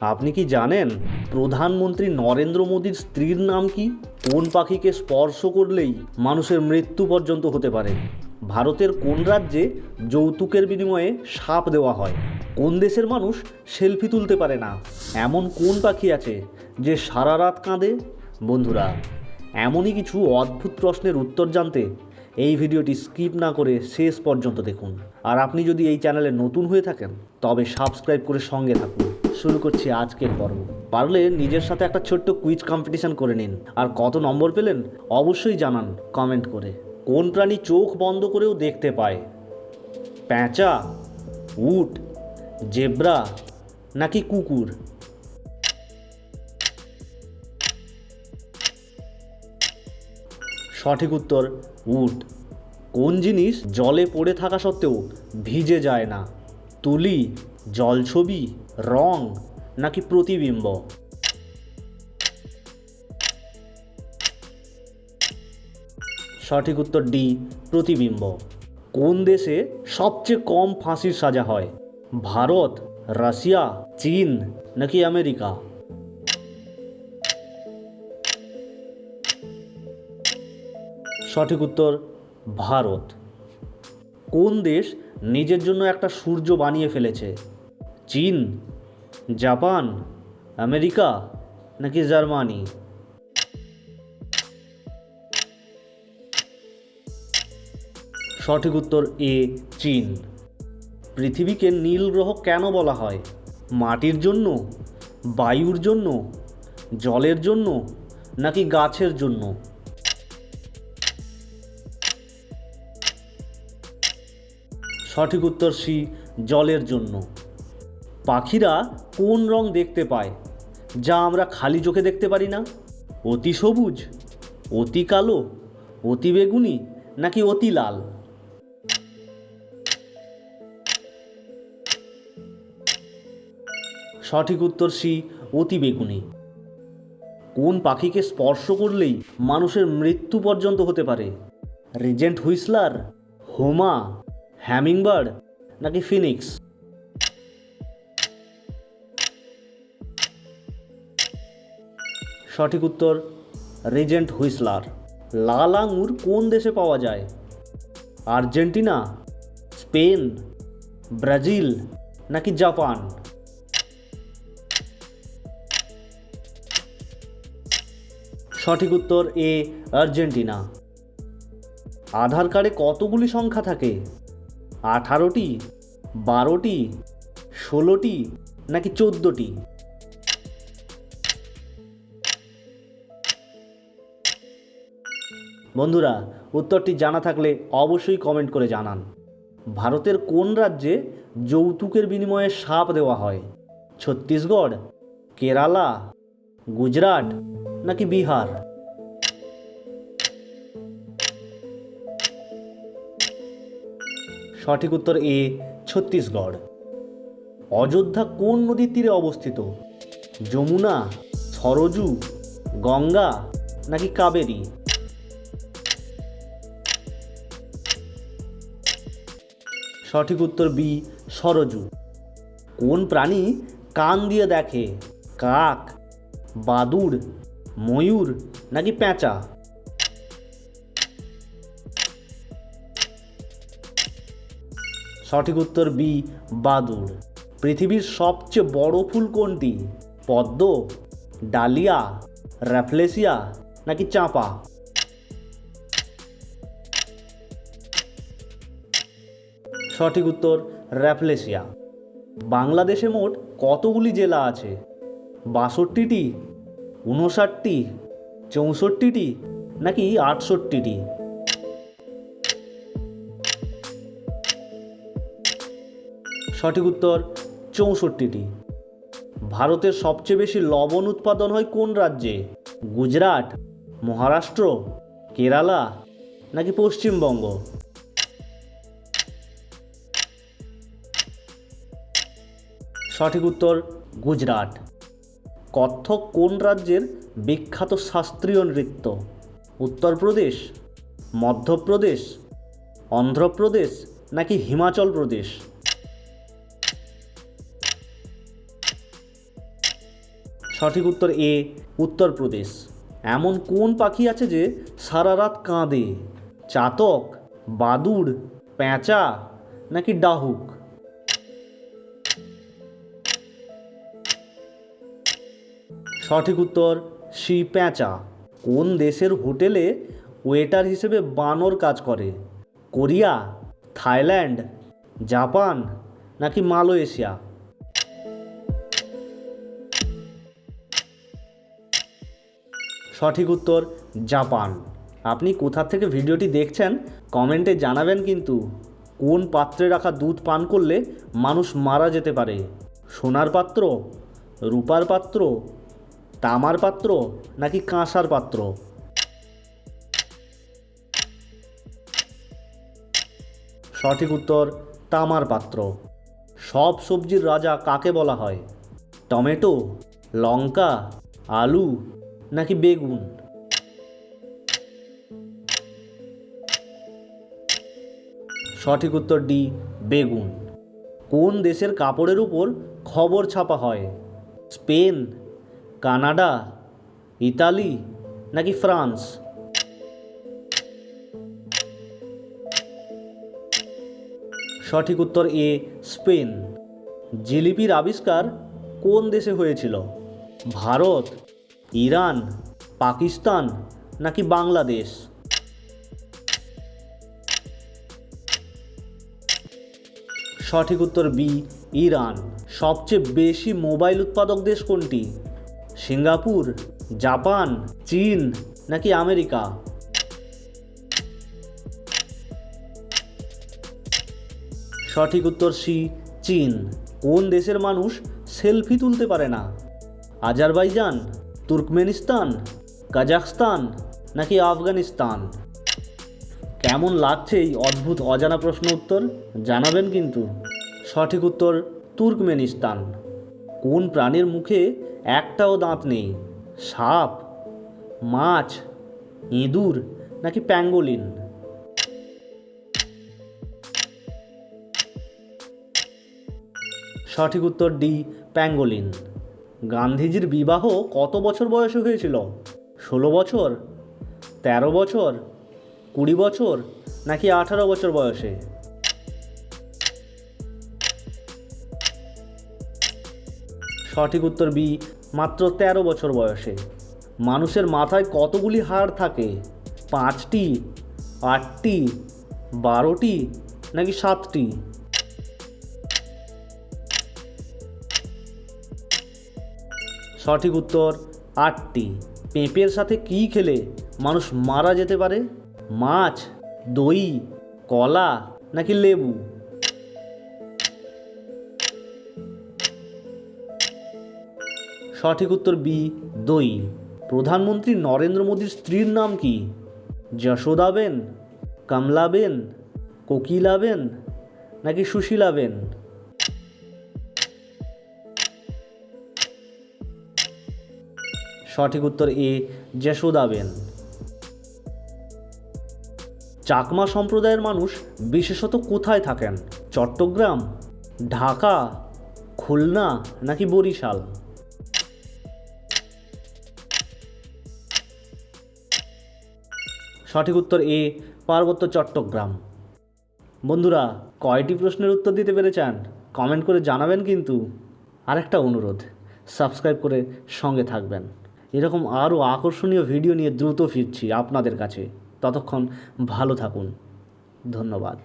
আপনি কি জানেন প্রধানমন্ত্রী নরেন্দ্র মোদীর স্ত্রীর নাম কি? কোন পাখিকে স্পর্শ করলেই মানুষের মৃত্যু পর্যন্ত হতে পারে? ভারতের কোন রাজ্যে যৌতুকের বিনিময়ে সাপ দেওয়া হয়? কোন দেশের মানুষ সেলফি তুলতে পারে না? এমন কোন পাখি আছে যে সারা রাত কাঁদে? বন্ধুরা, এমনই কিছু অদ্ভুত প্রশ্নের উত্তর জানতে এই ভিডিওটি স্কিপ না করে শেষ পর্যন্ত দেখুন। আর আপনি যদি এই চ্যানেলে নতুন হয়ে থাকেন, তবে সাবস্ক্রাইব করে সঙ্গে থাকুন। শুরু করছি আজকের পর্ব। পারলে নিজের সাথে একটা ছোট্ট কুইজ কম্পিটিশন করে নিন। আর কত নম্বর পেলেন, অবশ্যই জানান কমেন্ট করে। কোন প্রাণী চোখ বন্ধ করেও দেখতে পায়? প্যাঁচা, উট, জেব্রা নাকি কুকুর? সঠিক উত্তর, উট। কোন জিনিস জলে পড়ে থাকা সত্ত্বেও ভিজে যায় না? তুলি, জলছবি, রং, নাকি প্রতিবিম্ব? সঠিক উত্তর ডি, প্রতিবিম্ব। কোন দেশে সবচেয়ে কম ফাঁসির সাজা হয়? ভারত, রাশিয়া, চীন, নাকি আমেরিকা? সঠিক উত্তর, ভারত। কোন দেশ নিজের জন্য একটা সূর্য বানিয়ে ফেলেছে? চীন, জাপান, আমেরিকা নাকি জার্মানি? সঠিক উত্তর এ, চীন। পৃথিবীকে নীল গ্রহ কেন বলা হয়? মাটির জন্য, বায়ুর জন্য, জলের জন্য নাকি গাছের জন্য? সঠিক উত্তর সি, জলের জন্য। পাখিরা কোন রং দেখতে পায়, যা আমরা খালি চোখে দেখতে পারি না? অতি সবুজ, অতি কালো, অতি বেগুনি, নাকি অতি লাল? সঠিক উত্তর সি, অতি বেগুনি। কোন পাখিকে স্পর্শ করলেই মানুষের মৃত্যু পর্যন্ত হতে পারে? রিজেন্ট হুইসলার, হোমা হ্যামিংবার্ড নাকি ফিনিক্স? সঠিক উত্তর, রিজেন্ট হুইসলার। লাল আঙুর কোন দেশে পাওয়া যায়? আর্জেন্টিনা, স্পেন, ব্রাজিল নাকি জাপান? সঠিক উত্তর, এ, আর্জেন্টিনা। আধার কার্ডে কতগুলি সংখ্যা থাকে? আঠারোটি, বারোটি, ষোলোটি, নাকি চোদ্দোটি? বন্ধুরা, উত্তরটি জানা থাকলে অবশ্যই কমেন্ট করে জানান। ভারতের কোন রাজ্যে যৌতুকের বিনিময়ে সাপ দেওয়া হয়? ছত্তিশগড়, কেরালা, গুজরাট, নাকি বিহার? সঠিক উত্তর এ, ছত্তিশগড়। অযোধ্যা কোন নদীর তীরে অবস্থিত? যমুনা সরজু গঙ্গা নাকি কাবেরী? সঠিক উত্তর বি, সরজু। কোন প্রাণী কান দিয়ে দেখে? কাক, বাদুড়, ময়ূর নাকি পেঁচা সঠিক উত্তর বি, বাদুড়। পৃথিবীর সবচেয়ে বড় ফুল কোনটি? পদ্ম, ডালিয়া র্যাফলেসিয়া নাকি চাঁপা? সঠিক উত্তর র্যাফলেসিয়া বাংলাদেশে মোট কতগুলি জেলা আছে? বাষট্টিটি উনষাটটি চৌষট্টিটি, নাকি আটষট্টিটি? সঠিক উত্তর চৌষট্টিটি। ভারতের সবচেয়ে বেশি লবণ উৎপাদন হয় কোন রাজ্যে? গুজরাট, মহারাষ্ট্র, কেরালা নাকি পশ্চিমবঙ্গ? সঠিক উত্তর গুজরাট। কত্থক কোন রাজ্যের বিখ্যাত শাস্ত্রীয় নৃত্য? উত্তরপ্রদেশ, মধ্যপ্রদেশ, অন্ধ্রপ্রদেশ নাকি হিমাচল প্রদেশ? সঠিক উত্তর এ, উত্তরপ্রদেশ। এমন কোন পাখি আছে যে সারা রাত কাঁদে? চাতক, বাদুড় প্যাঁচা নাকি ডাহুক? সঠিক উত্তর, সি প্যাঁচা কোন দেশের হোটেলে ওয়েটার হিসেবে বানর কাজ করে? কোরিয়া, থাইল্যান্ড, জাপান, নাকি মালয়েশিয়া? সঠিক উত্তর, জাপান। আপনি কোথা থেকে ভিডিওটি দেখছেন, কমেন্টে জানাবেন কিন্তু কোন পাত্রে রাখা দুধ পান করলে মানুষ মারা যেতে পারে? সোনার পাত্র, রূপার পাত্র, তামার পাত্র, নাকি কাঁসার পাত্র? সঠিক উত্তর, তামার পাত্র। সব সবজির রাজা কাকে বলা হয়? টমেটো, লঙ্কা, আলু নাকি বেগুন? সঠিক উত্তর ডি, বেগুন। কোন দেশের কাপড়ের উপর খবর ছাপা হয়? স্পেন, কানাডা, ইতালি নাকি ফ্রান্স? সঠিক উত্তর এ, স্পেন। জিলিপির আবিষ্কার কোন দেশে হয়েছিল? ভারত ইরান, পাকিস্তান নাকি বাংলাদেশ? সঠিক উত্তর বি, ইরান। সবচেয়ে বেশি মোবাইল উৎপাদক দেশ কোনটি? সিঙ্গাপুর, জাপান, চীন নাকি আমেরিকা? সঠিক উত্তর সি, চীন। কোন দেশের মানুষ সেলফি তুলতে পারে না? আজারবাইজান তুর্কমেনিস্তান, কাজাখস্তান নাকি আফগানিস্তান? কেমন লাগছে এই অদ্ভুত অজানা প্রশ্ন উত্তর? জানাবেন কিন্তু। সঠিক উত্তর, তুর্কমেনিস্তান। কোন প্রাণীর মুখে একটাও দাঁত নেই? সাপ, মাছ, ইঁদুর নাকি প্যাঙ্গোলিন? সঠিক উত্তর ডি, প্যাঙ্গোলিন। গান্ধীজির বিবাহ কত বছর বয়সে হয়েছিল? ষোলো বছর? তেরো বছর? কুড়ি বছর? নাকি আঠারো বছর বয়সে? সঠিক উত্তর বি, মাত্র তেরো বছর বয়সে। মানুষের মাথায় কতগুলি হাড় থাকে? পাঁচটি, আটটি, বারোটি, নাকি সাতটি? সঠিক উত্তর, আটটি। পেঁপের সাথে কী খেলে মানুষ মারা যেতে পারে? মাছ, দই, কলা নাকি লেবু? সঠিক উত্তর বি, দই। প্রধানমন্ত্রী নরেন্দ্র মোদীর স্ত্রীর নাম কি? যশোদাবেন কমলাবেন কোকিলাবেন নাকি সুশীলাবেন সঠিক উত্তর এ যশোদাবেন চাকমা সম্প্রদায়ের মানুষ বিশেষত কোথায় থাকেন? চট্টগ্রাম, ঢাকা, খুলনা নাকি বরিশাল? সঠিক উত্তর এ, পার্বত্য চট্টগ্রাম। বন্ধুরা, কয়টি প্রশ্নের উত্তর দিতে পেরেছেন? কমেন্ট করে জানাবেন কিন্তু। আরেকটা অনুরোধ, সাবস্ক্রাইব করে সঙ্গে থাকবেন। এরকম আরও আকর্ষণীয় ভিডিও নিয়ে দ্রুত ফিরছি আপনাদের কাছে। ততক্ষণ ভালো থাকুন। ধন্যবাদ।